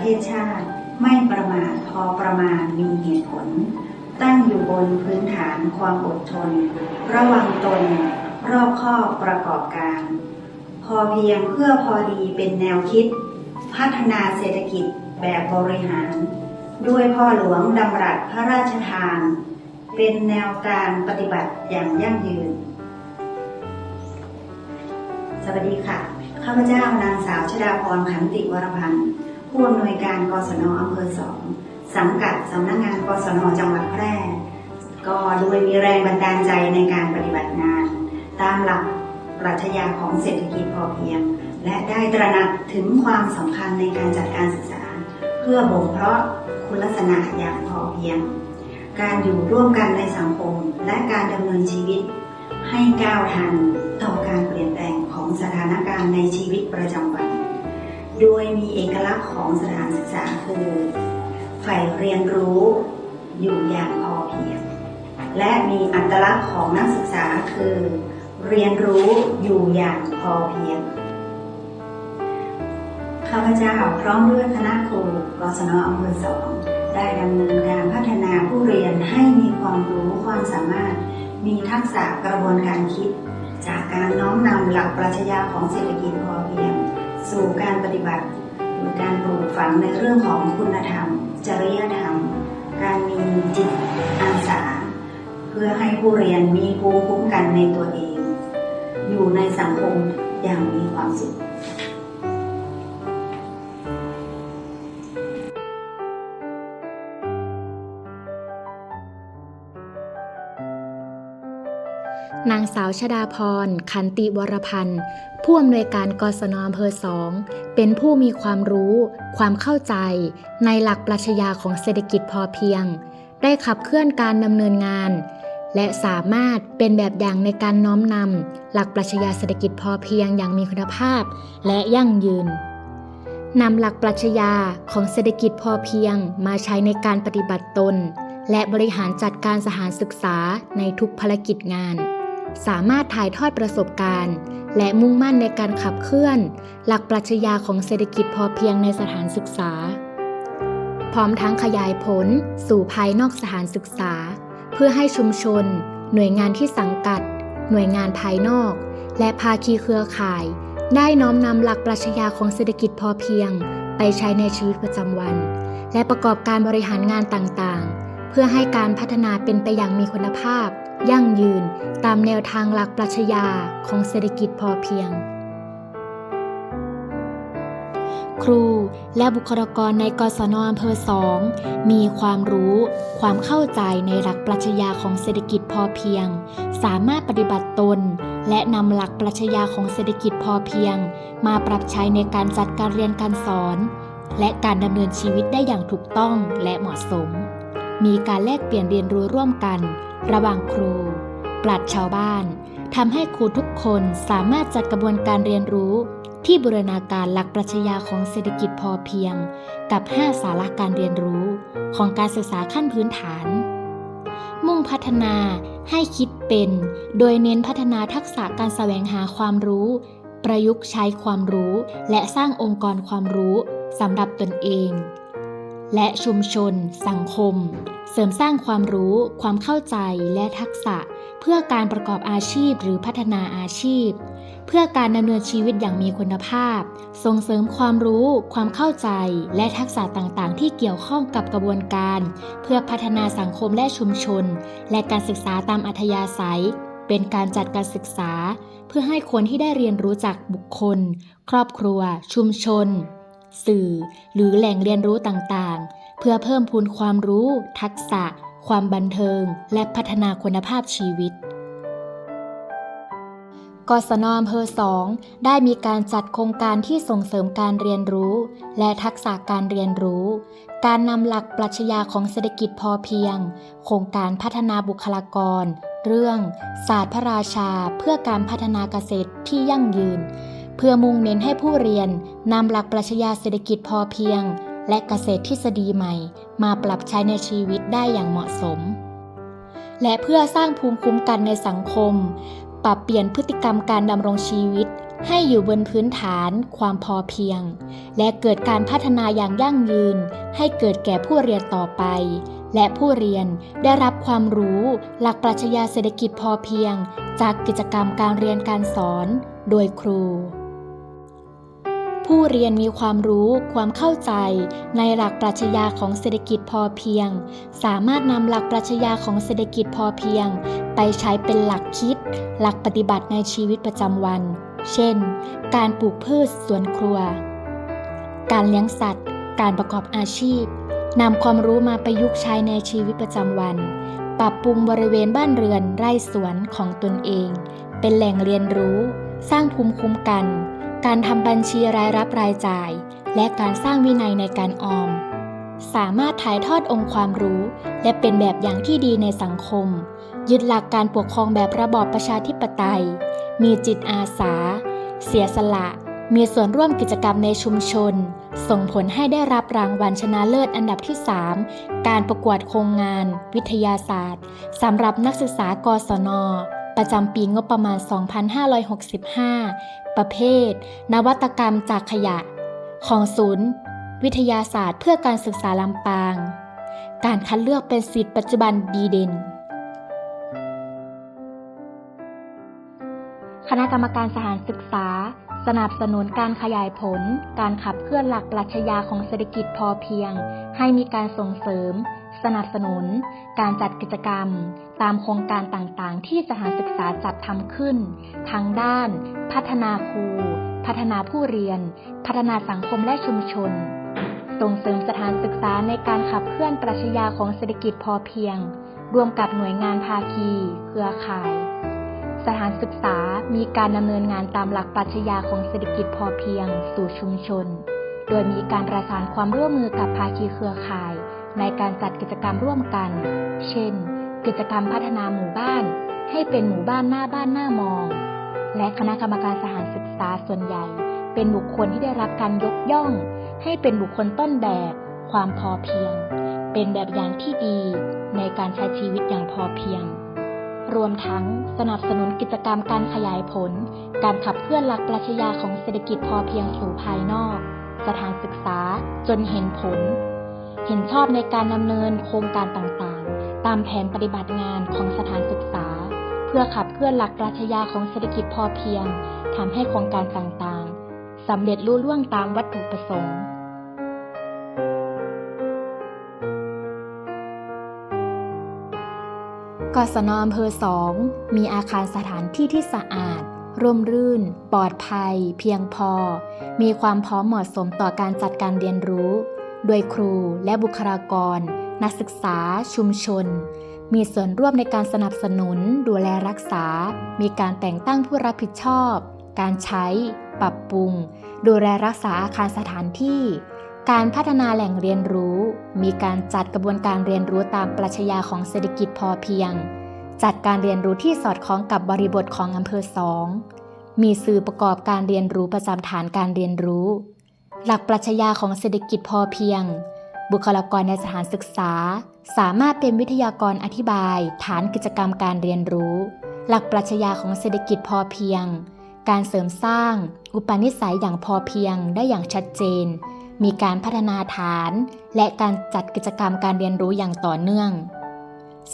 เทศชาติ ไม่ประมาทพอประมาณมีเหตุผล ตั้งอยู่บนพื้นฐานความอดทน ระวังตน รอบคอบประกอบการ พอเพียงเพื่อพอดีเป็นแนวคิด พัฒนาเศรษฐกิจแบบบริหาร ด้วยพ่อหลวงดำรัสพระราชทาน เป็นแนวการปฏิบัติอย่างยั่งยืน สวัสดีค่ะข้าพเจ้านางสาวชดาพรขันติวรพันธ์ ผู้อำนวยการกศนอำเภอสองสังกัดสำนักงานกศนจังหวัดแพร่ ก็โดยมีแรงบันดาลใจในการปฏิบัติงาน ตามหลักปรัชญาของเศรษฐกิจพอเพียง และได้ตระหนักถึงความสำคัญในการจัดการศึกษา เพื่อบ่มเพาะคุณลักษณะอย่างพอเพียง การอยู่ร่วมกันในสังคมและการดำเนินชีวิต ให้ก้าวทันต่อการเปลี่ยนแปลงของสถานการณ์ในชีวิตประจำวัน โดยมีเอกลักษณ์ของสถานศึกษาคือใฝ่เรียนรู้อยู่อย่างพอเพียง และมีอัตลักษณ์ของนักศึกษาคือ เรียนรู้อยู่อย่างพอเพียงข้าพเจ้าพร้อมด้วยคณะครูกศนอำเภอสองได้ดำเนินการพัฒนาผู้เรียนให้มีความรู้ความสามารถ มีทักษะกระบวนการคิด จากการน้อมนำหลักปรัชญาของเศรษฐกิจพอเพียง สู่การปฏิบัติหรือการปลูกฝังในเรื่องของคุณธรรม จริยธรรม การมีจิตอาสา เพื่อให้ผู้เรียนมีภูมิคุ้มกันในตัวเอง อยู่ในสังคมอย่างมีความสุข นางสาวชดาพร ขันติวรพันธ์ ผู้อำนวยการกศนอำเภอสองเป็นผู้มีความรู้ ความเข้าใจ ในหลักปรัชญาของเศรษฐกิจพอเพียง ได้ขับเคลื่อนการดำเนินงาน และสามารถเป็นแบบอย่างในการน้อมนำหลักปรัชญาเศรษฐกิจพอเพียงอย่างมีคุณภาพ และยั่งยืนนำหลักปรัชญาของเศรษฐกิจพอเพียงมาใช้ในการปฏิบัติตน และบริหารจัดการสถานศึกษาในทุกภารกิจงาน สามารถถ่ายทอดประสบการณ์ และมุ่งมั่นในการขับเคลื่อน หลักปรัชญาของเศรษฐกิจพอเพียงในสถานศึกษา พร้อมทั้งขยายผลสู่ภายนอกสถานศึกษา เพื่อให้ชุมชน หน่วยงานที่สังกัด หน่วยงานภายนอก และภาคีเครือข่าย ได้น้อมนำหลักปรัชญาของเศรษฐกิจพอเพียง ไปใช้ในชีวิตประจำวัน และประกอบการบริหารงานต่างๆ เพื่อให้การพัฒนาเป็นไปอย่างมีคุณภาพ ยั่งยืน ตามแนวทางหลักปรัชญาของเศรษฐกิจพอเพียง ครูและบุคลากรในกศนอำเภอสองมีความรู้ ความเข้าใจในหลักปรัชญาของเศรษฐกิจพอเพียง สามารถปฏิบัติตน และนำหลักปรัชญาของเศรษฐกิจพอเพียง มาปรับใช้ในการจัดการเรียนการสอน และการดำเนินชีวิตได้อย่างถูกต้องและเหมาะสม มีการแลกเปลี่ยนเรียนรู้ร่วมกัน ระหว่างครูปลัดชาวบ้านทำให้ครูทุกคนสามารถจัดกระบวนการเรียนรู้ ที่บูรณาการหลักปรัชญาของเศรษฐกิจพอเพียง กับ 5 สาระการเรียนรู้ของการศึกษาขั้นพื้นฐาน มุ่งพัฒนาให้คิดเป็น โดยเน้นพัฒนาทักษะการแสวงหาความรู้ ประยุกต์ใช้ความรู้ และสร้างองค์กรความรู้สำหรับตนเอง และชุมชน สังคม เสริมสร้างความรู้ ความเข้าใจและทักษะ เพื่อการประกอบอาชีพหรือพัฒนาอาชีพ เพื่อการดำเนินชีวิตอย่างมีคุณภาพ ส่งเสริมความรู้ ความเข้าใจ และทักษะต่างๆ ที่เกี่ยวข้องกับกระบวนการ เพื่อพัฒนาสังคมและชุมชน และการศึกษาตามอัธยาศัย เป็นการจัดการศึกษา เพื่อให้คนที่ได้เรียนรู้จากบุคคล ครอบครัว ชุมชน สื่อ หรือแหล่งเรียนรู้ต่างๆ เพื่อเพิ่มพูนความรู้ ทักษะ ความบันเทิง และพัฒนาคุณภาพชีวิตกศนอำเภอสองได้มีการจัดโครงการที่ส่งเสริมการเรียนรู้ และทักษะการเรียนรู้ การนำหลักปรัชญาของเศรษฐกิจพอเพียง โครงการพัฒนาบุคลากร เรื่อง ศาสตร์พระราชา เพื่อการพัฒนาเกษตรที่ยั่งยืน เพื่อมุ่งเน้นให้ผู้เรียนนำหลักปรัชญาเศรษฐกิจพอเพียง และเกษตรทฤษฎีใหม่ มาปรับใช้ในชีวิตได้อย่างเหมาะสม และเพื่อสร้างภูมิคุ้มกันในสังคม ปรับเปลี่ยนพฤติกรรมการดำรงชีวิต ให้อยู่บนพื้นฐานความพอเพียง และเกิดการพัฒนาอย่างยั่งยืน ให้เกิดแก่ผู้เรียนต่อไปและผู้เรียนได้รับความรู้หลักปรัชญาเศรษฐกิจพอเพียง จากกิจกรรมการเรียนการสอน โดยครู ผู้เรียนมีความรู้ความเข้าใจ ในหลักปรัชญาของเศรษฐกิจพอเพียง สามารถนำหลักปรัชญาของเศรษฐกิจพอเพียง ไปใช้เป็นหลักคิด หลักปฏิบัติในชีวิตประจำวัน เช่น การปลูกพืชสวนครัว การเลี้ยงสัตว์ การประกอบอาชีพนำความรู้มาประยุกต์ใช้ในชีวิตประจำวัน ปรับปรุงบริเวณบ้านเรือนไร่สวนของตนเอง เป็นแหล่งเรียนรู้ สร้างภูมิคุ้มกัน การทำบัญชีรายรับรายจ่าย และการสร้างวินัยในการออม สามารถถ่ายทอดองค์ความรู้ และเป็นแบบอย่างที่ดีในสังคม ยึดหลักการปกครองแบบระบอบประชาธิปไตย มีจิตอาสา เสียสละ มีส่วนร่วมกิจกรรมในชุมชน ส่งผลให้ได้รับรางวัลชนะเลิศอันดับที่ 3 การประกวดโครงงาน วิทยาศาสตร์สำหรับนักศึกษากศน ประจำปีงบประมาณ 2565 ประเภท นวัตกรรมจากขยะ ของศูนย์ วิทยาศาสตร์เพื่อการศึกษาลำปาง การคัดเลือกเป็นสิทธิ์ปัจจุบันดีเด่น คณะกรรมการสถานศึกษา สนับสนุนการขยายผล การขับเคลื่อนหลักปรัชญาของเศรษฐกิจพอเพียง ให้มีการส่งเสริม สนับสนุน การจัดกิจกรรม ตามโครงการต่างๆ ที่สถานศึกษาจัดทำขึ้น ทั้งด้าน พัฒนาครู พัฒนาผู้เรียน พัฒนาสังคมและชุมชน ส่งเสริมสถานศึกษาในการขับเคลื่อนปรัชญาของเศรษฐกิจพอเพียง รวมกับหน่วยงานภาคี เครือข่าย สถานศึกษามีการดำเนินงานตามหลักปรัชญาของเศรษฐกิจพอเพียง สู่ชุมชน โดยมีการประสานความร่วมมือกับภาคีเครือข่าย ในการจัดกิจกรรมร่วมกัน เช่น กิจกรรมพัฒนาหมู่บ้าน ให้เป็นหมู่บ้านหน้าบ้านหน้ามอง และคณะกรรมการสถานศึกษาส่วนใหญ่ เป็นบุคคลที่ได้รับการยกย่อง ให้เป็นบุคคลต้นแบบ ความพอเพียง เป็นแบบอย่างที่ดีในการใช้ชีวิตอย่างพอเพียง รวมทั้งสนับสนุนกิจกรรมการขยายผล การขับเคลื่อนหลักปรัชญาของเศรษฐกิจพอเพียงสู่ภายนอก สถานศึกษาจนเห็นผล เห็นชอบในการดำเนินโครงการต่างๆ ตามแผนปฏิบัติงานของสถานศึกษา เพื่อขับเคลื่อนหลักปรัชญาของเศรษฐกิจพอเพียงทำให้โครงการต่างๆสำเร็จลุล่วงตามวัตถุประสงค์กศนอำเภอสองมีอาคารสถานที่ที่สะอาด ร่มรื่น ปลอดภัย เพียงพอ มีความพร้อมเหมาะสมต่อการจัดการเรียนรู้ โดยครูและบุคลากร นักศึกษา ชุมชน มีส่วนร่วมในการสนับสนุน ดูแลรักษา มีการแต่งตั้งผู้รับผิดชอบ การใช้ ปรับปรุง ดูแลรักษาอาคารสถานที่ การพัฒนาแหล่งเรียนรู้ มีการจัดกระบวนการเรียนรู้ตามปรัชญาของเศรษฐกิจพอเพียง จัดการเรียนรู้ที่สอดคล้องกับบริบทของอำเภอสองมีสื่อประกอบการเรียนรู้ประจำฐานการเรียนรู้ หลักปรัชญาของเศรษฐกิจพอเพียง บุคลากรในสถานศึกษา สามารถเป็นวิทยากรอธิบาย ฐานกิจกรรมการเรียนรู้ หลักปรัชญาของเศรษฐกิจพอเพียง การเสริมสร้าง อุปนิสัยอย่างพอเพียงได้อย่างชัดเจน มีการพัฒนาฐาน และการจัดกิจกรรมการเรียนรู้อย่างต่อเนื่อง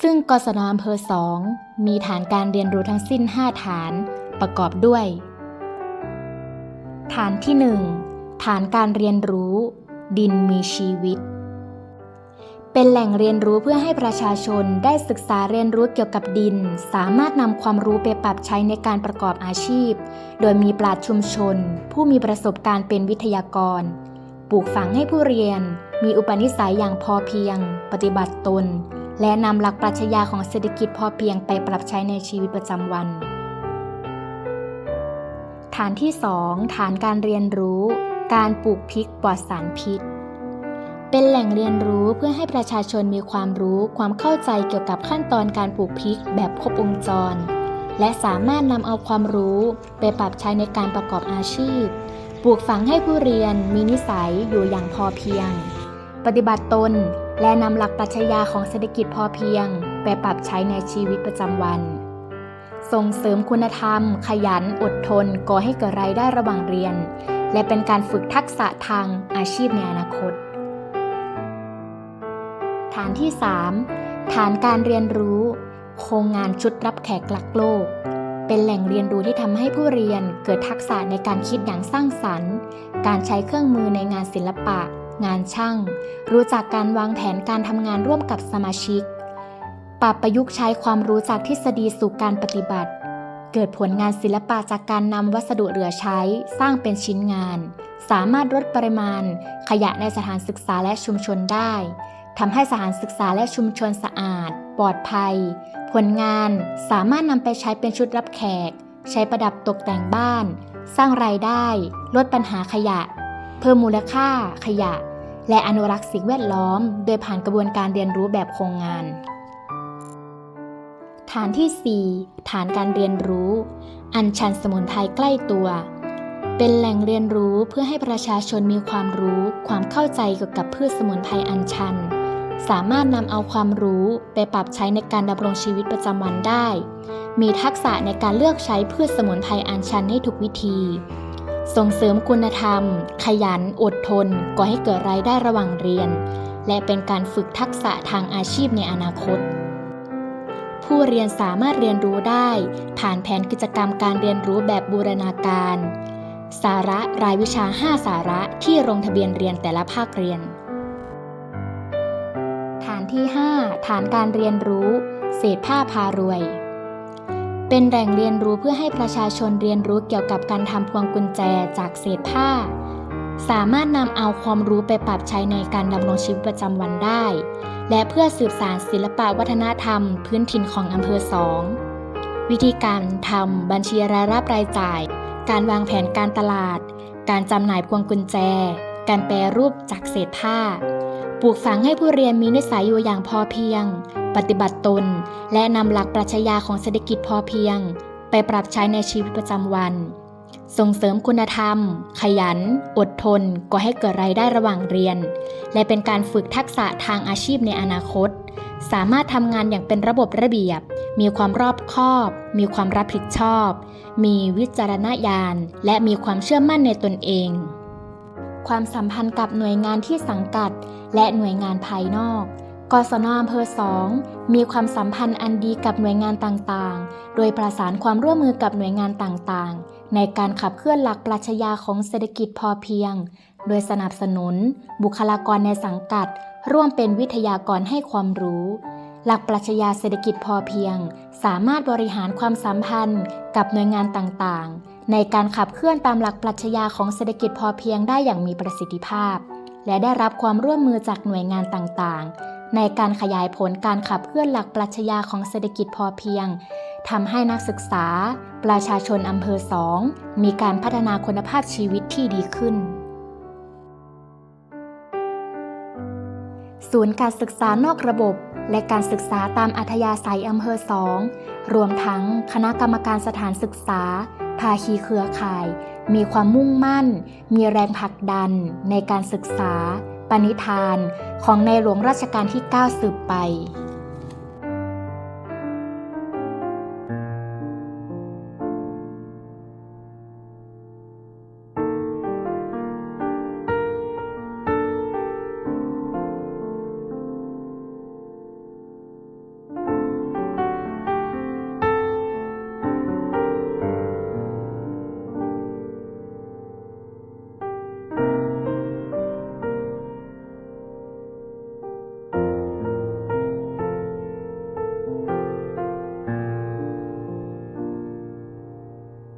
ซึ่งกศนอำเภอสองมีฐานการเรียนรู้ทั้งสิ้น 5 ฐาน ประกอบด้วย ฐานที่ 1 ฐานการเรียนรู้ ดินมีชีวิต เป็นแหล่งเรียนรู้เพื่อให้ประชาชนได้ศึกษาเรียนรู้เกี่ยวกับดิน สามารถนำความรู้ไปปรับใช้ในการประกอบอาชีพ โดยมีปราชญ์ชุมชน ผู้มีประสบการณ์เป็นวิทยากร ปลูกฝังให้ผู้เรียน มีอุปนิสัยอย่างพอเพียง ปฏิบัติตน และนำหลักปรัชญาของเศรษฐกิจพอเพียงไปปรับใช้ในชีวิตประจำวันฐานที่ 2 ฐานการเรียนรู้ การปลูกพริกปลอดสารพิษ เป็นแหล่งเรียนรู้เพื่อให้ประชาชนมีความรู้ความเข้าใจเกี่ยวกับขั้นตอนการปลูกพริกแบบครบวงจร และสามารถนำเอาความรู้ไปปรับใช้ในการประกอบอาชีพ ปลูกฝังให้ผู้เรียนมีนิสัยอยู่อย่างพอเพียง ปฏิบัติตนและนำหลักปรัชญาของเศรษฐกิจพอเพียง ไปปรับใช้ในชีวิตประจำวัน ส่งเสริมคุณธรรม ขยัน อดทนก่อให้เกิดรายได้ระหว่างเรียน และเป็นการฝึกทักษะทางอาชีพในอนาคต ฐานที่ 3 ฐานการเรียนรู้ โครงงานชุดรับแขกหลักโลก เป็นแหล่งเรียนรู้ที่ทำให้ผู้เรียนเกิดทักษะในการคิดอย่างสร้างสรรค์ การใช้เครื่องมือในงานศิลปะ งานช่าง รู้จักการวางแผนการทำงานร่วมกับสมาชิก ปรับประยุกต์ใช้ความรู้จากทฤษฎีสู่การปฏิบัติ เกิดผลงานศิลปะจากการนำวัสดุเหลือใช้ สร้างเป็นชิ้นงาน สามารถลดปริมาณ ขยะในสถานศึกษาและชุมชนได้ทำให้สถานศึกษาและชุมชนสะอาด ปลอดภัย ผลงานสามารถนำไปใช้เป็นชุดรับแขก ใช้ประดับตกแต่งบ้าน สร้างรายได้ ลดปัญหาขยะ เพิ่มมูลค่า ขยะ และอนุรักษ์สิ่งแวดล้อม โดยผ่านกระบวนการเรียนรู้แบบโครงงาน ฐานที่ 4 ฐานการเรียนรู้ อัญชันสมุนไพรใกล้ตัว เป็นแหล่งเรียนรู้เพื่อให้ประชาชนมีความรู้ ความเข้าใจเกี่ยวกับพืชสมุนไพรอัญชัน สามารถนำเอาความรู้ไปปรับใช้ในการดำรงชีวิตประจำวันได้ มีทักษะในการเลือกใช้พืชสมุนไพรอัญชันให้ถูกวิธี ส่งเสริมคุณธรรม ขยัน อดทนก่อให้เกิดรายได้ระหว่างเรียน และเป็นการฝึกทักษะทางอาชีพในอนาคต ผู้เรียนสามารถเรียนรู้ได้ ผ่านแผนกิจกรรมการเรียนรู้แบบบูรณาการ สาระรายวิชา 5 สาระที่ลงทะเบียนเรียนแต่ละภาคเรียน ฐานที่ 5 ฐานการเรียนรู้ เศษผ้าพารวย เป็นแหล่งเรียนรู้เพื่อให้ประชาชนเรียนรู้เกี่ยวกับการทำพวงกุญแจจากเศษผ้า สามารถนำเอาความรู้ไปปรับใช้ในการดำรงชีวิตประจำวันได้ และเพื่อสืบสานศิลปะวัฒนธรรมพื้นถิ่นของอำเภอสอง วิธีการทำบัญชีรายรับรายจ่าย การวางแผนการตลาด การจำหน่ายพวงกุญแจ การแปรรูปจากเศษผ้า ปลูกฝังให้ผู้เรียนมีนิสัยอยู่อย่างพอเพียง ปฏิบัติตน และนำหลักปรัชญาของเศรษฐกิจพอเพียง ไปปรับใช้ในชีวิตประจำวัน ส่งเสริมคุณธรรม ขยัน อดทนก่อให้เกิดรายได้ระหว่างเรียน และเป็นการฝึกทักษะทางอาชีพในอนาคต สามารถทำงานอย่างเป็นระบบระเบียบ มีความรอบคอบ มีความรับผิดชอบ มีวิจารณญาณ และมีความเชื่อมั่นในตนเอง ความสัมพันธ์กับหน่วยงานที่สังกัด และหน่วยงานภายนอกกศนอำเภอสองมีความสัมพันธ์อันดีกับหน่วยงานต่างๆ โดยประสานความร่วมมือกับหน่วยงานต่างๆ ในการขับเคลื่อนหลักปรัชญาของเศรษฐกิจพอเพียง โดยสนับสนุน บุคลากรในสังกัด ร่วมเป็นวิทยากรให้ความรู้ หลักปรัชญาเศรษฐกิจพอเพียง สามารถบริหารความสัมพันธ์กับหน่วยงานต่างๆ ในการขับเคลื่อนตามหลักปรัชญาของเศรษฐกิจพอเพียงได้อย่างมีประสิทธิภาพ และได้รับความร่วมมือจากหน่วยงานต่างๆ ในการขยายผลการขับเคลื่อนหลักปรัชญาของเศรษฐกิจพอเพียงทำให้นักศึกษา ประชาชนอำเภอสองมีการพัฒนาคุณภาพชีวิตที่ดีขึ้น ศูนย์การศึกษานอกระบบ และการศึกษาตามอัธยาศัยอำเภอสองรวมทั้งคณะกรรมการสถานศึกษา ภาคีเครือข่าย มีความมุ่งมั่น มีแรงผลักดันในการศึกษา ปณิธานของในหลวงรัชกาลที่ 9 สืบไป